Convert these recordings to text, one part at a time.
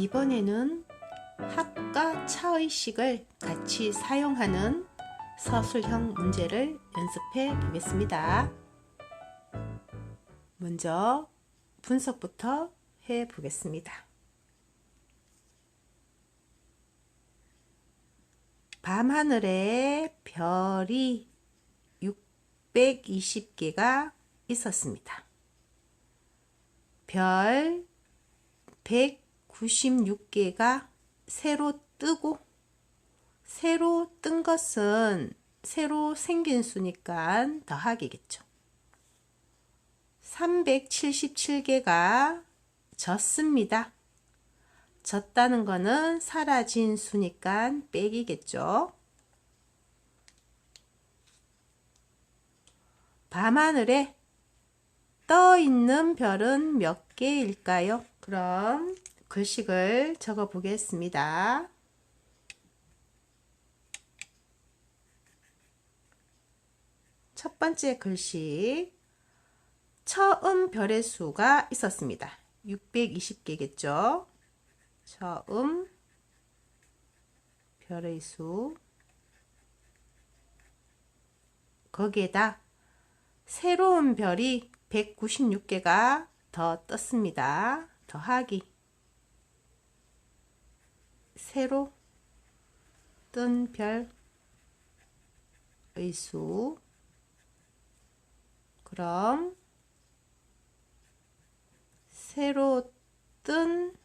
이번에는 학과 차의식을 같이 사용하는 서술형 문제를 연습해 보겠습니다. 먼저 분석부터 해 보겠습니다. 밤하늘에 별이 620개가 있었습니다. 별 196개가 새로 뜨고 새로 뜬 것은 새로 생긴 수니까 더하기겠죠. 377개가 졌습니다. 졌다는 거는 사라진 수니까 빼기겠죠. 밤하늘에 떠 있는 별은 몇 개일까요? 그럼 글씨를 적어 보겠습니다. 첫 번째 글씨 처음 별의 수가 있었습니다. 620개겠죠? 처음 별의 수 거기에다 새로운 별이 196개가 더 떴습니다. 더하기 새로 뜬 별의 수 그럼 새로 뜬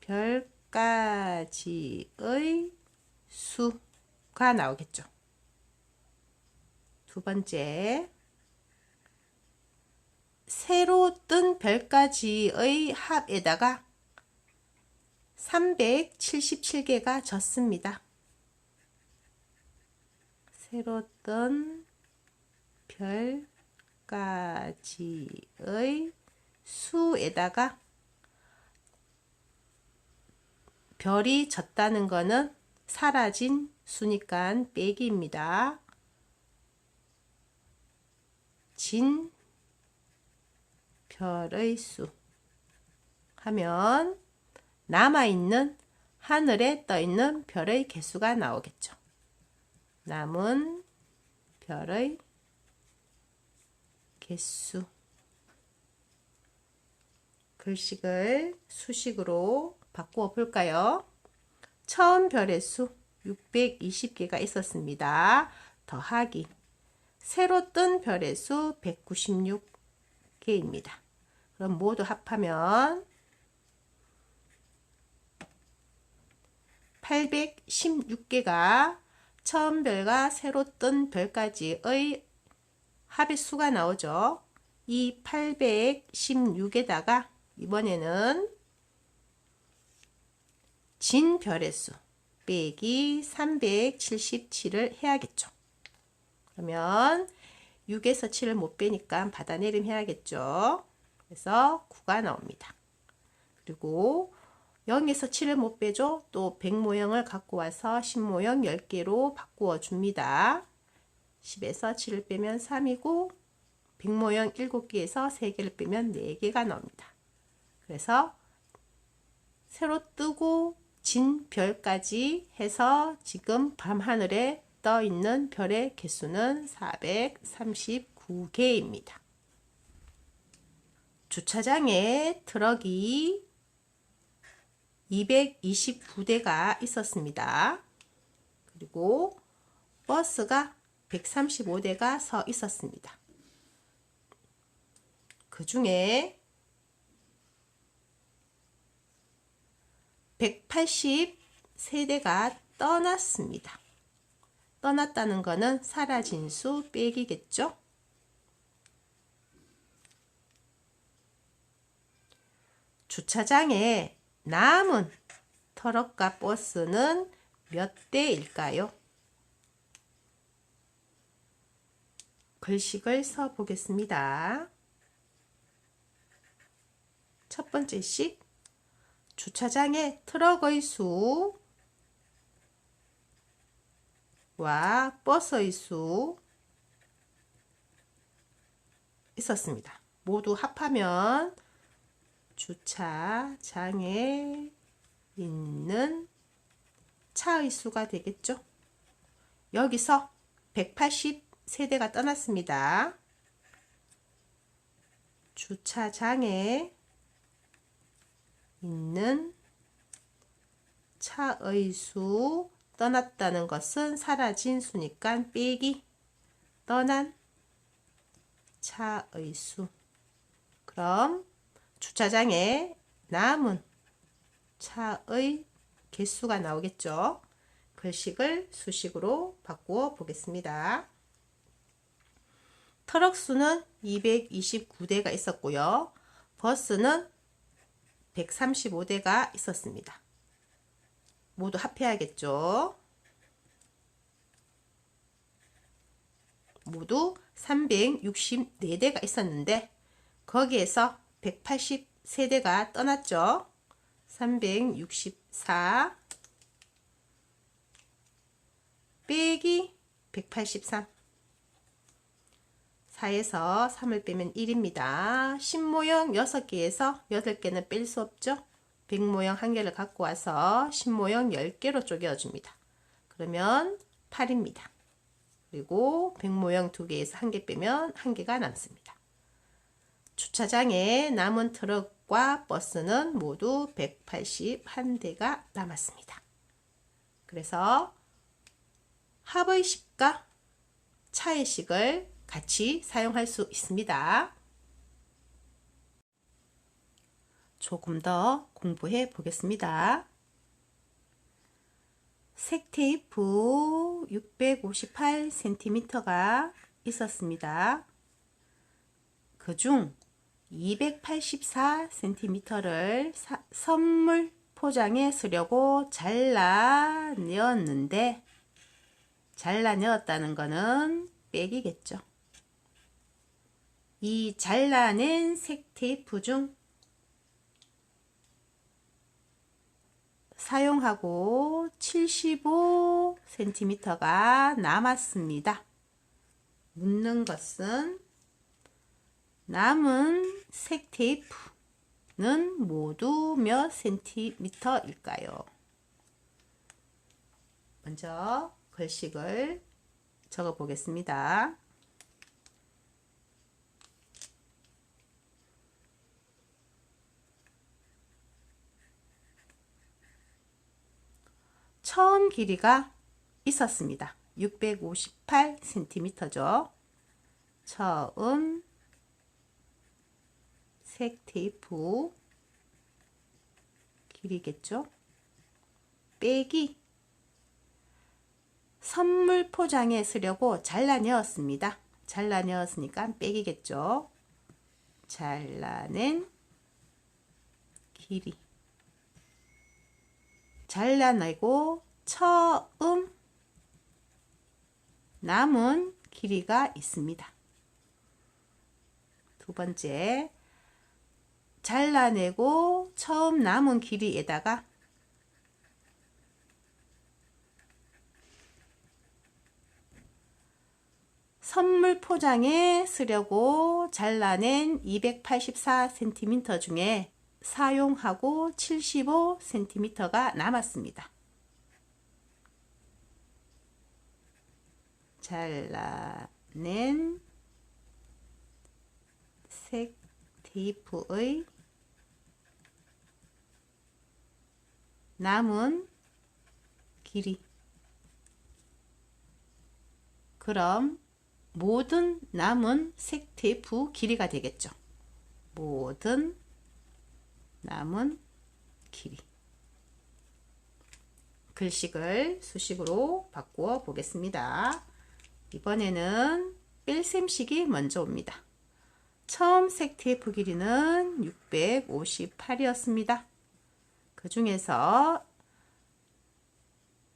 별까지의 수가 나오겠죠. 두 번째, 새로 뜬 별까지의 합에다가 377개가 졌습니다. 새로 뜬 별까지의 수에다가 별이 졌다는 거는 사라진 수니까 빼기입니다. 진 별의 수 하면 남아있는 하늘에 떠있는 별의 개수가 나오겠죠. 남은 별의 개수 글식을 수식으로 바꾸어 볼까요? 처음 별의 수 620개가 있었습니다. 더하기 새로 뜬 별의 수 196개입니다. 그럼 모두 합하면 816개가 처음 별과 새로 뜬 별까지의 합의 수가 나오죠. 이 816에다가 이번에는 진 별의 수 빼기 377을 해야겠죠. 그러면 6에서 7을 못 빼니까 받아내림 해야겠죠. 그래서 9가 나옵니다. 그리고 0에서 7을 못 빼죠. 또 100 모형을 갖고 와서 10 모형 10개로 바꾸어 줍니다. 10에서 7을 빼면 3이고 100 모형 7개에서 3개를 빼면 4개가 나옵니다. 그래서 새로 뜨고 진 별까지 해서 지금 밤하늘에 떠 있는 별의 개수는 439개입니다. 주차장에 트럭이 229대가 있었습니다. 그리고 버스가 135대가 서 있었습니다. 그 중에 180세대가 떠났습니다. 떠났다는 것은 사라진 수 빼기겠죠? 주차장에 남은 트럭과 버스는 몇 대일까요? 글식을 써 보겠습니다. 첫 번째 씩 주차장에 트럭의 수와 버스의 수 있었습니다. 모두 합하면 주차장에 있는 차의 수가 되겠죠. 여기서 180세대가 떠났습니다. 주차장에 있는 차의 수 떠났다는 것은 사라진 수니까 빼기 떠난 차의 수 그럼 주차장에 남은 차의 개수가 나오겠죠. 글식을 수식으로 바꾸어 보겠습니다. 트럭 수는 229대가 있었고요. 버스는 135대가 있었습니다. 모두 합해야겠죠. 모두 364대가 있었는데 거기에서 180세대가 떠났죠. 364 빼기 183 4에서 3을 빼면 1입니다. 10모형 6개에서 8개는 뺄 수 없죠. 100모형 1개를 갖고 와서 10모형 10개로 쪼개줍니다. 그러면 8입니다. 그리고 100모형 2개에서 1개 빼면 1개가 남습니다. 주차장에 남은 트럭과 버스는 모두 181대가 남았습니다. 그래서 합의 식과 차의 식을 같이 사용할 수 있습니다. 조금 더 공부해 보겠습니다. 색 테이프 658cm가 있었습니다. 그중 284cm를 선물 포장에 쓰려고 잘라내었는데 잘라내었다는 것은 빼기겠죠. 이 잘라낸 색 테이프 중 사용하고 75cm가 남았습니다. 묻는 것은 남은 색 테이프는 모두 몇 센티미터일까요? 먼저 글씨를 적어 보겠습니다. 처음 길이가 있었습니다. 658cm죠. 처음 색 테이프 길이겠죠. 빼기 선물 포장에 쓰려고 잘라내었습니다. 잘라내었으니까 빼기겠죠. 잘라낸 길이 잘라내고 처음 남은 길이가 있습니다. 두 번째 잘라내고 처음 남은 길이에다가 선물 포장에 쓰려고 잘라낸 284cm 중에 사용하고 75cm가 남았습니다. 잘라낸 색 테이프의 남은 길이 그럼 모든 남은 색 테이프 길이가 되겠죠. 모든 남은 길이. 글식을 수식으로 바꾸어 보겠습니다. 이번에는 뺄셈식이 먼저 옵니다. 처음 색 테이프 길이는 658이었습니다. 그 중에서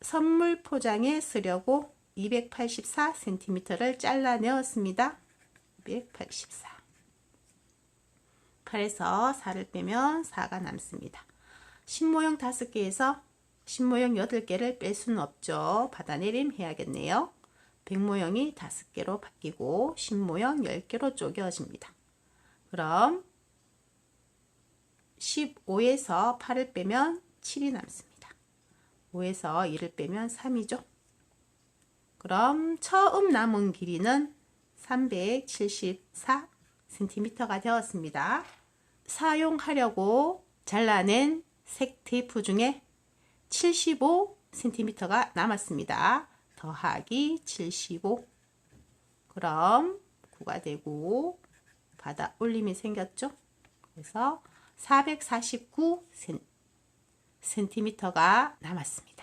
선물 포장에 쓰려고 284cm를 잘라내었습니다. 284. 8에서 4를 빼면 4가 남습니다. 신모형 5개에서 신모형 8개를 뺄 수는 없죠. 받아내림 해야겠네요. 백모형이 5개로 바뀌고 신모형 10개로 쪼개집니다. 그럼 15에서 8을 빼면 7이 남습니다. 5에서 2를 빼면 3이죠. 그럼 처음 남은 길이는 374cm가 되었습니다. 사용하려고 잘라낸 색 테이프 중에 75cm가 남았습니다. 더하기 75 그럼 9가 되고 바다 올림이 생겼죠? 그래서 449cm가 남았습니다.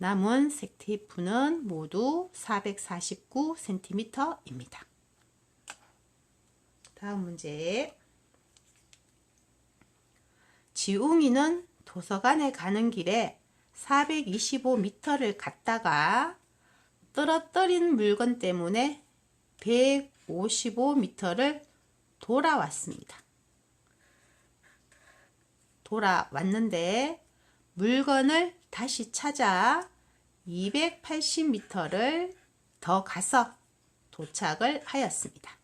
남은 색 테이프는 모두 449cm입니다. 다음 문제. 지웅이는 도서관에 가는 길에 425m를 갔다가 떨어뜨린 물건 때문에 155m를 돌아왔습니다. 돌아왔는데 물건을 다시 찾아 280m를 더 가서 도착을 하였습니다.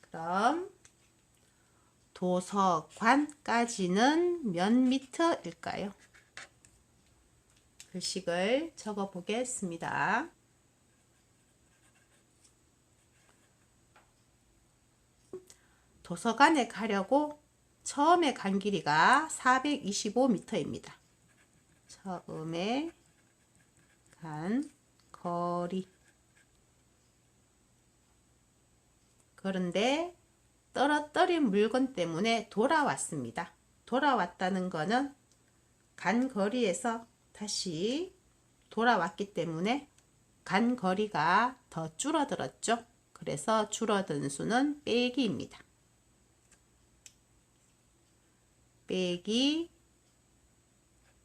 그럼 도서관까지는 몇 미터일까요? 글식을 적어 보겠습니다. 도서관에 가려고 처음에 간 길이가 425m입니다. 처음에 간 거리. 그런데 떨어뜨린 물건 때문에 돌아왔습니다. 돌아왔다는 거는 간 거리에서 다시 돌아왔기 때문에 간 거리가 더 줄어들었죠. 그래서 줄어든 수는 빼기입니다. 빼기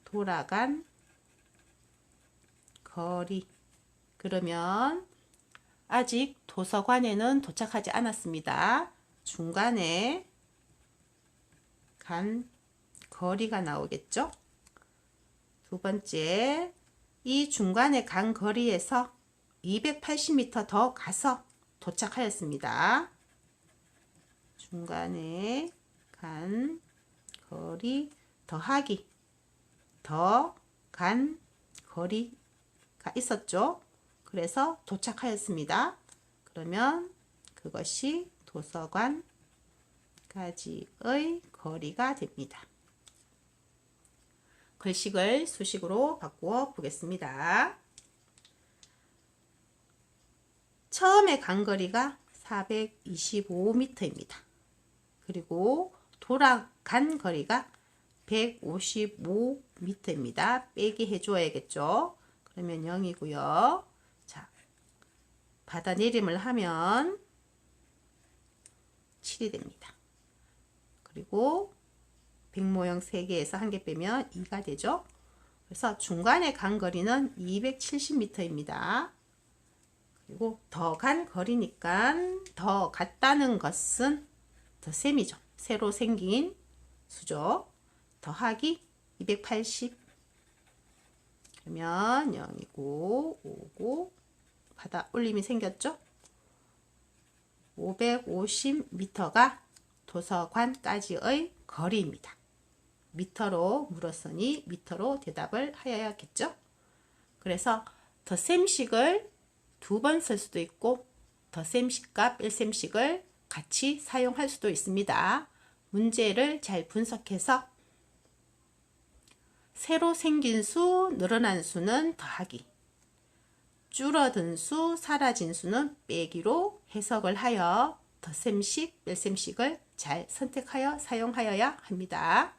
돌아간 거리 그러면 아직 도서관에는 도착하지 않았습니다. 중간에 간 거리가 나오겠죠? 두 번째, 이 중간에 간 거리에서 280m 더 가서 도착하였습니다. 중간에 간 거리 더하기 더 간 거리가 있었죠. 그래서 도착하였습니다. 그러면 그것이 도서관까지의 거리가 됩니다. 글식을 수식으로 바꾸어 보겠습니다. 처음에 간 거리가 425m입니다. 그리고 돌아간 거리가 155m입니다. 빼기 해줘야겠죠. 그러면 0이고요. 자, 받아 내림을 하면 7이 됩니다. 그리고 백 모형 3개에서 한 개 빼면 2가 되죠. 그래서 중간에 간 거리는 270m입니다. 그리고 더 간 거리니까 더 갔다는 것은 더 셈이죠. 새로 생긴 수죠. 더하기 280 그러면 0이고 5고 바다 올림이 생겼죠. 550m가 도서관까지의 거리입니다. 미터로 물었으니 미터로 대답을 하여야겠죠. 그래서 덧셈식을 두 번 쓸 수도 있고 덧셈식과 뺄셈식을 같이 사용할 수도 있습니다. 문제를 잘 분석해서 새로 생긴 수, 늘어난 수는 더하기, 줄어든 수, 사라진 수는 빼기로 해석을 하여 덧셈식, 뺄셈식을 잘 선택하여 사용하여야 합니다.